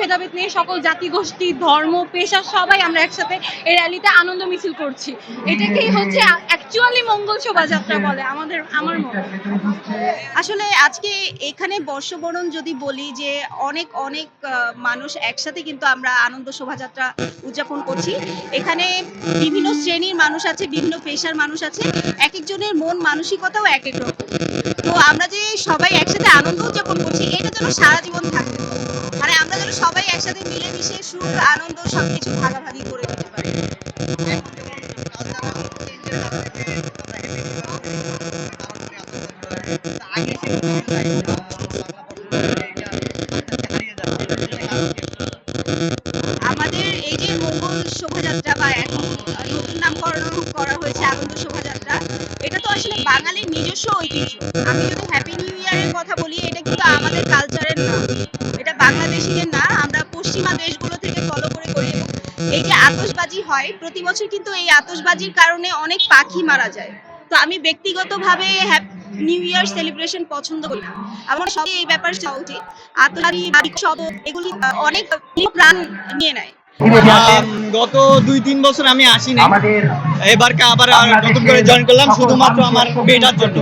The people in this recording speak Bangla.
ভেদাভেদ নেই সকল জাতি, গোষ্ঠী, ধর্ম, পেশা সবাই আমরা একসাথে এই র্যালিতে আনন্দ মিছিল করছি। এটাকেই হচ্ছে অ্যাকচুয়ালি মঙ্গল শোভাযাত্রা বলে আমাদের, আমার আসলে আজকে এখানে বর্ষবরণ যদি বলি যে অনেক অনেক মানুষ একসাথে কিন্তু আমরা আনন্দ শোভাযাত্রা উদযাপন করছি। এখানে বিভিন্ন শ্রেণির মানুষ আছে, বিভিন্ন পেশার মানুষ আছে এক একজনের মন মানসিকতাও এক এক রকম। তো আমরা যে সবাই একসাথে আনন্দ উদযাপন করছি, এটা যেন সারা জীবন থাকবে। একসাথে মিলেমিশে সুখ আনন্দ, সবকিছু ভাগাভাগি করে দিতে পারি। আমাদের এই যে মঙ্গল শোভাযাত্রা বা এখন নতুন নামকরণ করা হয়েছে আনন্দ শোভাযাত্রা, এটা তো আসলে বাঙালির নিজস্ব ঐতিহ্য। আমি যদি হ্যাপি নিউ ইয়ারের কথা বলি, এটা কিন্তু আমাদের কালচারের না। এটা বাংলাদেশিদের না, আমরা পশ্চিমা দেশগুলো থেকে ফলো করে করি এবং এই যে আতশবাজি হয়। প্রতি বছর কিন্তু এই আতশবাজির কারণে অনেক পাখি মারা যায়। তো আমি ব্যক্তিগতভাবে নিউ ইয়ার সেলিব্রেশন পছন্দ করি না। আমার সঙ্গে এই ব্যাপার চাওয়া উচিত। আতশবাজি বা বিক্ষোভ এগুলি অনেক প্রাণ নিয়ে নেয়। গত দুই তিন বছর আমি আসিনি। এবার আবার নতুন করে জয়েন করলাম, শুধুমাত্র আমার মেয়েটার জন্য।